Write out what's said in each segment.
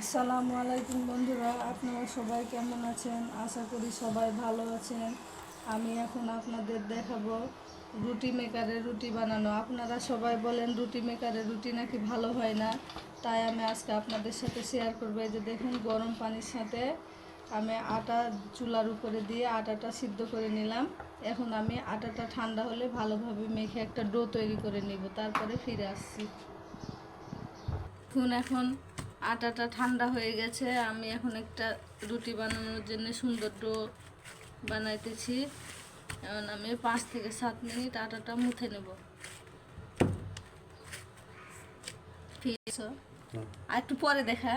আসসালামু আলাইকুম বন্ধুরা, আপনারা সবাই কেমন আছেন? আশা করি সবাই ভালো আছেন। আমি এখন আপনাদের দেখাবো রুটি মেকারে রুটি বানানো। আপনারা সবাই বলেন রুটি মেকারে রুটি নাকি ভালো হয় না? তাই আমি আজকে আপনাদের সাথে শেয়ার করব। এই যে দেখুন, গরম পানির সাথে আমি আটা চুলার উপরে দিয়ে আটাটা সিদ্ধ করে নিলাম। এখন আমি আটাটা ঠান্ডা হলে ভালোভাবে মেখে একটা ডো তৈরি করে নিব। তারপরে ফিরে আসছি। এখন এখন আটাটা ঠান্ডা হয়ে গেছে। আমি এখন একটা রুটি বানানোর জন্য সুন্দর ডো বানাইতেছি। এখন আমি পাঁচ থেকে সাত মিনিট আটাটা মুথে নেব। ঠিক আছে আর একটু পরে দেখা।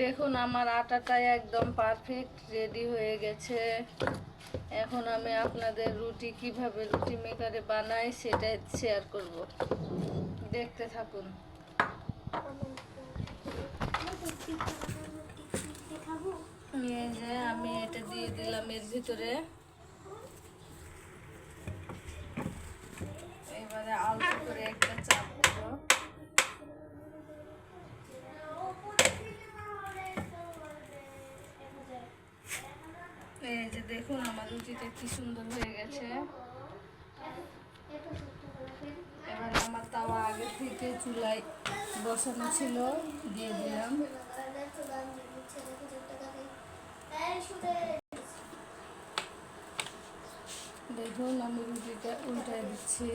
দেখুন আমার আটাটা একদম পারফেক্ট রেডি হয়ে গেছে। এখন আমি আপনাদের রুটি কীভাবে রুটি মেকারে বানাই সেটা শেয়ার করব। দেখতে থাকুন। যে আমি এটা দিয়ে দিলাম এর ভিতরে। এবারে আলতো করে একটা চাপ দেবো এই যে দেখুন রুটিটা কি সুন্দর হয়ে গেছে। এবার আমার তাওয়া আগে থেকে চুলায় বসানো ছিল, দিয়ে দিলাম। দেখুন, আমি রুটিটা উল্টায় দিচ্ছি।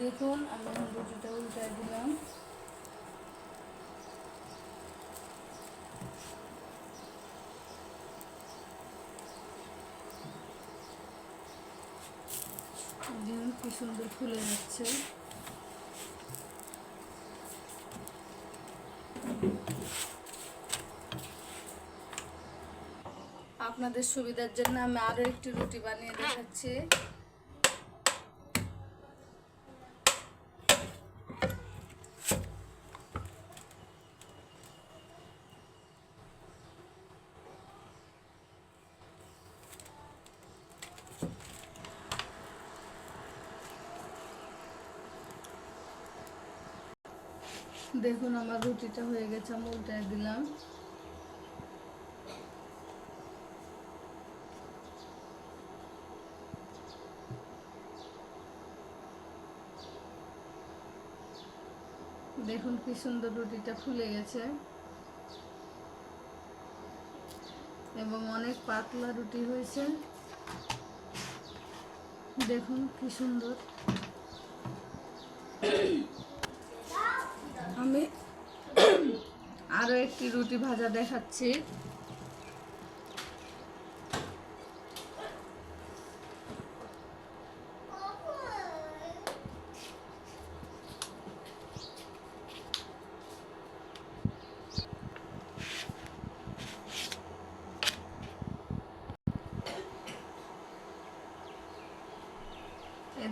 দেখুন, আমি রুটিটা উল্টায় দিলাম। দেখুন কি সুন্দর ফুলে যাচ্ছে। আপনাদের সুবিধার জন্য আমি আরও একটি রুটি বানিয়ে দেখাচ্ছি। দেখুন আমার রুটিটা হয়ে গেছে, আমি উল্টায় দিলাম। দেখুন কি সুন্দর রুটিটা ফুলে গেছে। এবং অনেক পাতলা রুটি হয়েছে। দেখুন কি সুন্দর। আমি আরও একটি রুটি ভাজা দেখাচ্ছি।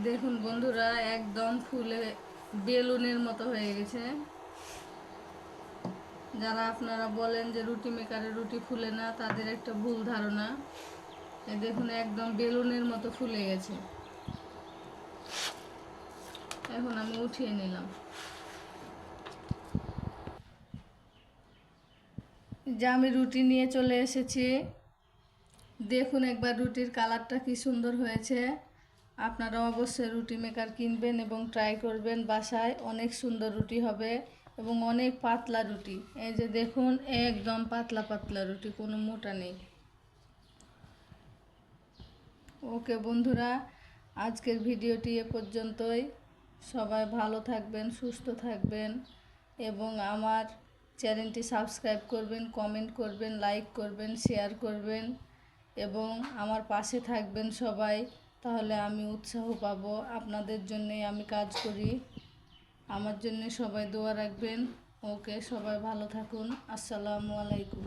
দেখুন বন্ধুরা একদম ফুলে বেলুনের মতো হয়ে গেছে। যারা আপনারা বলেন যে রুটি মেকারে রুটি ফুলে না, তাদের একটা ভুল ধারণা। দেখুন, একদম বেলুনের মতো ফুলে গেছে। এখন আমি উঠিয়ে নিলাম। যে আমি রুটি নিয়ে চলে এসেছি। দেখুন একবার রুটির কালারটা কি সুন্দর হয়েছে। আপনারা অবশ্যই রুটি মেকার কিনবেন এবং ট্রাই করবেন। বাসায় অনেক সুন্দর রুটি হবে। এবং অনেক পাতলা রুটি। এই যে দেখুন, একদম পাতলা পাতলা রুটি, কোনো মোটা নেই। ওকে বন্ধুরা, আজকের ভিডিওটি এ পর্যন্তই। সবাই ভালো থাকবেন, সুস্থ থাকবেন এবং আমার চ্যানেলটি সাবস্ক্রাইব করবেন, কমেন্ট করবেন, লাইক করবেন, শেয়ার করবেন এবং আমার পাশে থাকবেন সবাই। তাহলে আমি উৎসাহ পাবো। আপনাদের জন্যে আমি কাজ করি। আমার জন্য সবাই দোয়া রাখবেন। ওকে সবাই ভালো থাকুন। আসসালামু আলাইকুম।